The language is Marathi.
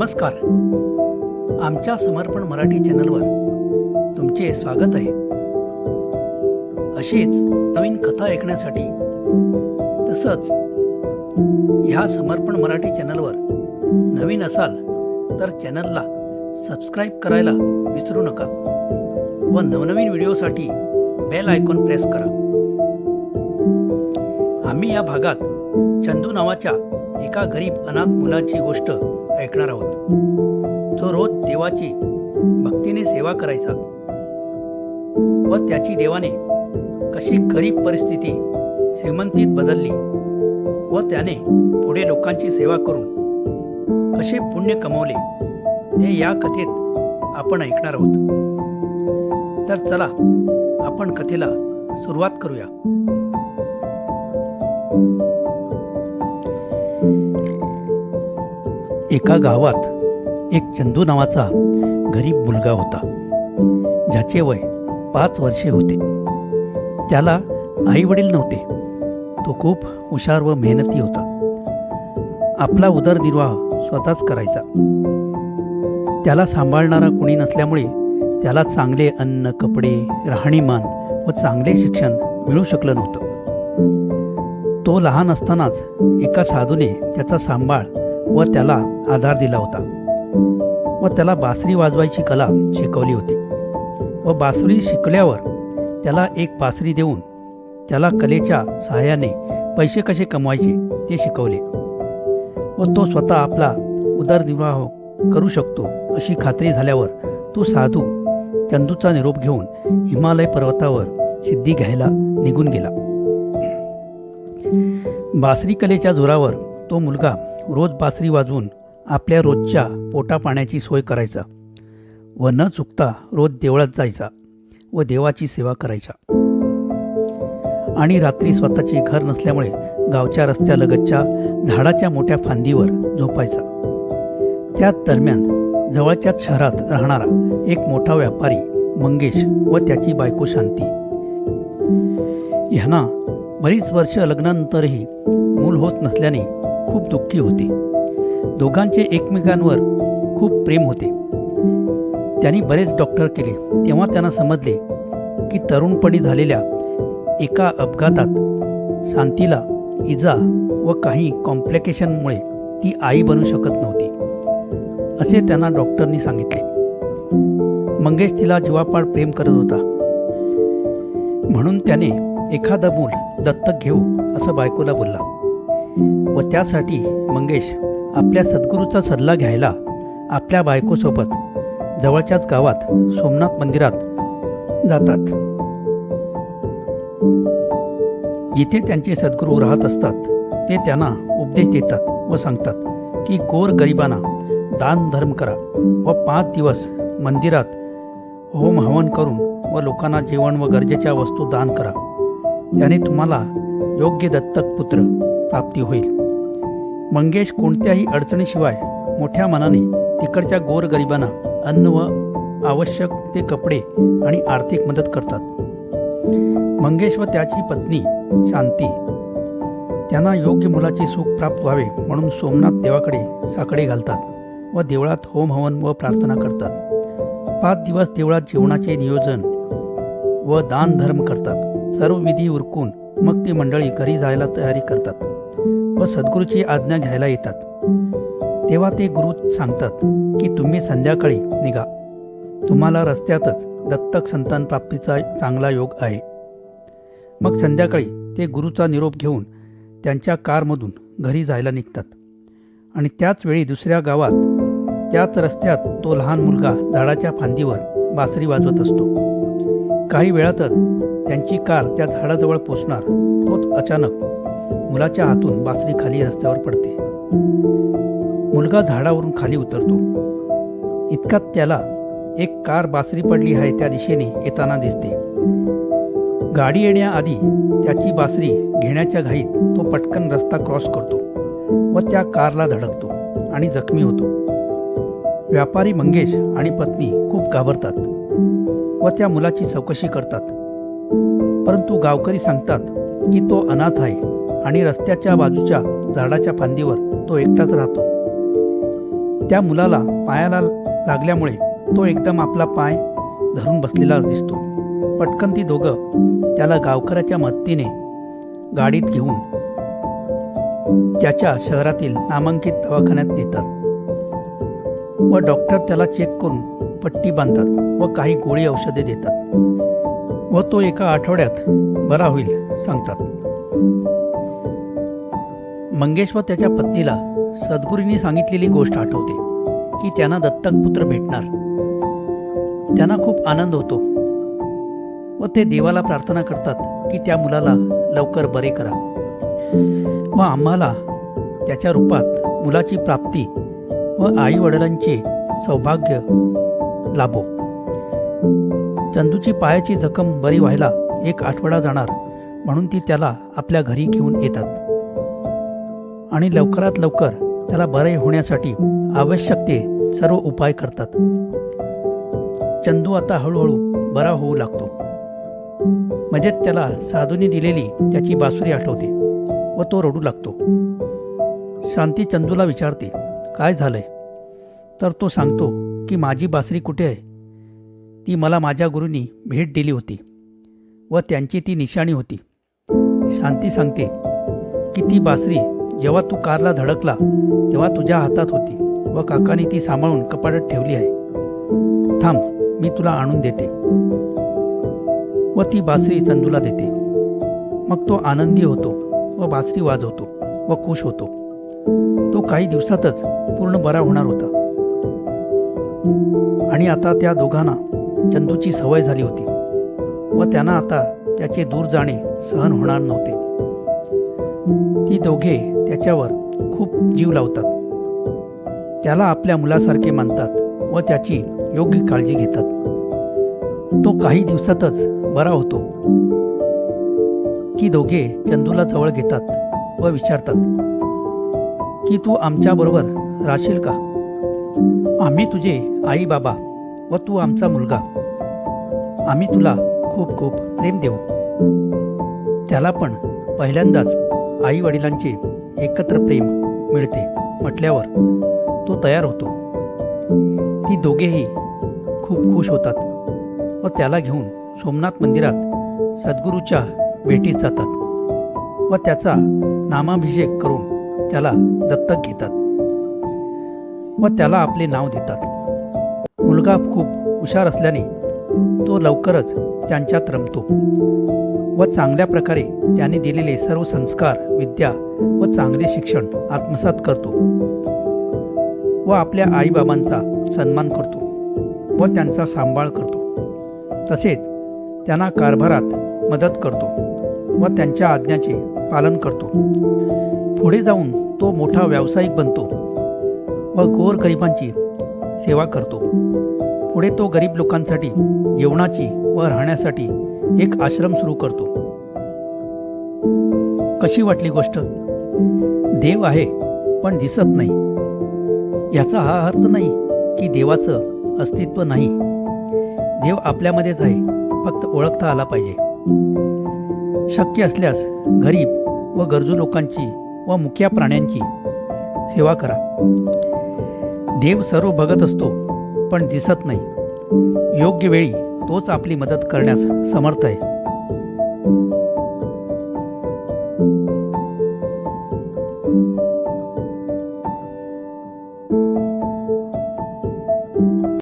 नमस्कार. आमच्या समर्पण मराठी चॅनलवर तुमचे स्वागत आहे. अशीच नवीन कथा ऐकण्यासाठी तसंच ह्या समर्पण मराठी चॅनलवर नवीन असाल तर चॅनलला सबस्क्राईब करायला विसरू नका व नवनवीन व्हिडिओसाठी बेल आयकॉन प्रेस करा. आम्ही या भागात चंदू नावाच्या एका गरीब अनाथ मुलाची गोष्ट ऐकणार आहोत. जो रोज देवाची भक्तीने सेवा करायचा. व त्याची देवाने कशी गरीब परिस्थिती श्रीमंतीत बदलली व त्याने पुढे लोकांची सेवा करून कसे पुण्य कमवले ते या कथेत आपण ऐकणार आहोत. तर चला आपण कथेला सुरुवात करूया. एका गावात एक चंदू नावाचा गरीब मुलगा होता. ज्याचे वय पाच वर्षे होते. त्याला आई वडील नव्हते. तो खूप हुशार व मेहनती होता. आपला उदरनिर्वाह स्वतःच करायचा. त्याला सांभाळणारा कुणी नसल्यामुळे त्याला चांगले अन्न कपडे राहणीमान व चांगले शिक्षण मिळू शकलं नव्हतं. तो लहान असतानाच एका साधूने त्याचा सांभाळ व त्याला आधार दिला होता. व त्याला बासरी वाजवायची कला शिकवली होती. व बासरी शिकल्यावर त्याला एक बासरी देऊन त्याला कलेच्या सहाय्याने पैसे कसे कमवायचे ते शिकवले. व तो स्वतः आपला उदरनिर्वाह करू शकतो अशी खात्री झाल्यावर तो साधू चंदूचा निरोप घेऊन हिमालय पर्वतावर सिद्धी घ्यायला निघून गेला. बासरी कलेच्या जोरावर तो मुलगा रोज बासरी वाजवून आपल्या रोजच्या पोटापाण्याची सोय करायचा व न चुकता रोज देवळात जायचा व देवाची सेवा करायचा. आणि रात्री स्वतःचे घर नसल्यामुळे गावच्या रस्त्यालगतच्या झाडाच्या मोठ्या फांदीवर झोपायचा. त्याच दरम्यान जवळच्याच शहरात राहणारा एक मोठा व्यापारी मंगेश व त्याची बायको शांती. ह्यांना बरीच वर्ष लग्नानंतरही मूल होत नसल्याने खूप दुःखी होते. दोघांचे एकमेकांवर खूप प्रेम होते. त्यांनी बरेच डॉक्टर केले. तेव्हा त्यांना समजले की तरुणपणी झालेल्या एका अपघातात शांतीला इजा व काही कॉम्प्लिकेशनमुळे ती आई बनू शकत नव्हती असे त्यांना डॉक्टरनी सांगितले. मंगेश तिला जीवापाड प्रेम करत होता. म्हणून त्याने एखादं मूल दत्तक घेऊ असं बायकोला बोलला. व त्यासाठी मंगेश आपल्या सद्गुरूचा सल्ला घ्यायला आपल्या बायकोसोबत जवळच्याच गावात सोमनाथ मंदिरात जातात. जिथे त्यांचे सद्गुरू राहत असतात ते त्यांना उपदेश देतात व सांगतात की गोर गरिबांना दान धर्म करा व पाच दिवस मंदिरात होम हवन करून व लोकांना जेवण व गरजेच्या वस्तू दान करा. त्याने तुम्हाला योग्य दत्तक पुत्र प्राप्ती होईल. मंगेश कोणत्याही अडचणीशिवाय मोठ्या मनाने तिकडच्या गोरगरिबांना अन्न व आवश्यक ते कपडे आणि आर्थिक मदत करतात. मंगेश व त्याची पत्नी शांती त्यांना योग्य मुलाचे सुख प्राप्त व्हावे म्हणून सोमनाथ देवाकडे साकडे घालतात व देवळात होम हवन व प्रार्थना करतात. पाच दिवस देवळात जेवणाचे नियोजन व दान धर्म करतात. सर्व विधी उरकून मग ती मंडळी घरी जायला तयारी करतात. व सद्गुरूची आज्ञा घ्यायला येतात. तेव्हा ते गुरु सांगतात की तुम्ही संध्याकाळी निघा. तुम्हाला रस्त्यातच दत्तक संतान प्राप्तीचा चांगला योग आहे. मग संध्याकाळी ते गुरुचा निरोप घेऊन त्यांच्या कारमधून घरी जायला निघतात. आणि त्याच वेळी दुसऱ्या गावात त्याच रस्त्यात तो लहान मुलगा झाडाच्या फांदीवर बासरी वाजवत असतो. काही वेळातच त्यांची कार त्या झाडाजवळ पोचणार तोच अचानक मुलाच्या हातून बासरी खाली रस्त्यावर पडते. मुलगा झाडावरून खाली उतरतो. इतकात त्याला एक कार बासरी पडली आहे त्या दिशेने येताना दिसते. गाडी येण्याआधी त्याची बासरी घेण्याच्या घाईत तो पटकन रस्ता क्रॉस करतो व त्या कारला धडकतो आणि जखमी होतो. व्यापारी मंगेश आणि पत्नी खूप घाबरतात व त्या मुलाची चौकशी करतात. परंतु गावकरी सांगतात की तो अनाथ आहे. आणि रस्त्याच्या बाजूच्या झाडाच्या फांदीवर तो एकटाच राहतो. त्या मुलाला पायाला लागल्यामुळे तो एकदम आपला पाय धरून बसलेला दिसतो. पटकन ती दोघं त्याला गावकऱ्याच्या मदतीने गाडीत घेऊन त्याच्या शहरातील नामांकित दवाखान्यात नेतात व डॉक्टर त्याला चेक करून पट्टी बांधतात व काही गोळी औषधे देतात व तो एका आठवड्यात बरा होईल सांगतात. मंगेश व त्याच्या पत्नीला सद्गुरूंनी सांगितलेली गोष्ट आठवते की त्यांना दत्तक पुत्र भेटणार. त्यांना खूप आनंद होतो. व ते देवाला प्रार्थना करतात की त्या मुलाला लवकर बरे करा. व आम्हाला त्याच्या रूपात मुलाची प्राप्ती व आईवडिलांचे सौभाग्य लाभो. चंदूची पायाची जखम बरी व्हायला एक आठवडा जाणार म्हणून ती त्याला आपल्या घरी घेऊन येतात. आणि लवकरात लवकर त्याला बरे होण्यासाठी आवश्यक ते सर्व उपाय करतात. चंदू आता हळूहळू बरा होऊ लागतो. मध्येच त्याला साधूने दिलेली त्याची बासुरी आठवते व तो रडू लागतो. शांती चंदूला विचारते काय झालंय? तर तो सांगतो की माझी बासरी कुठे आहे? ती मला माझ्या गुरूंनी भेट दिली होती व त्यांची ती निशाणी होती. शांती सांगते की ती बासरी जेव्हा तू कारला धडकला तेव्हा तुझ्या हातात होती. व काकाने ती सांभाळून कपाटात ठेवली आहे. थांब मी तुला आणून देते. व ती बासरी चंदूला देते. मग तो आनंदी होतो व बासरी वाजवतो व खुश होतो. तो काही दिवसातच पूर्ण बरा होणार होता. आणि आता त्या दोघांना चंदूची सवय झाली होती. व त्यांना आता त्याचे दूर जाणे सहन होणार नव्हते. ती दोघे त्याच्यावर खूप जीव लावतात. त्याला आपल्या मुलासारखे मानतात व त्याची योग्य काळजी घेतात. तो काही दिवसातच बरा होतो. ती दोघे चंदूला जवळ घेतात व विचारतात की तू आमच्याबरोबर राहशील का? आम्ही तुझे आई बाबा व तू आमचा मुलगा. आम्ही तुला खूप खूप प्रेम देऊ. त्याला पण पहिल्यांदाच आई वडिलांचे एकत्र प्रेम मिळते म्हटल्यावर तो तयार होतो. ती दोघेही खूप खुश होतात व त्याला घेऊन सोमनाथ मंदिरात सद्गुरूच्या भेटीत जातात व त्याचा नामाभिषेक करून त्याला दत्तक घेतात व त्याला आपले नाव देतात. मुलगा खूप हुशार असल्याने तो लवकरच त्यांच्यात रमतो. व चांगल्या प्रकारे त्याने दिलेले सर्व संस्कार विद्या व चांगले शिक्षण आत्मसात करतो व आपल्या आईबाबांचा सन्मान करतो व त्यांचा सांभाळ करतो. तसेच त्यांना कारभारात मदत करतो व त्यांच्या आज्ञाचे पालन करतो. पुढे जाऊन तो मोठा व्यावसायिक बनतो व गोरगरिबांची सेवा करतो. पुढे तो गरीब लोकांसाठी जेवणाची व राहण्यासाठी एक आश्रम सुरू करतो. कशी वाटली गोष्ट? देव आहे पण दिसत नाही. याचा हा अर्थ नाही की देवाचं अस्तित्व नाही. देव आपल्यामध्येच आहे फक्त ओळखता आला पाहिजे. शक्य असल्यास गरीब व गरजू लोकांची व मुख्या प्राण्यांची सेवा करा. देव सर्व बघत असतो पण दिसत नाही. योग्य वेळी तोच आपली मदत करण्यास समर्थ आहे.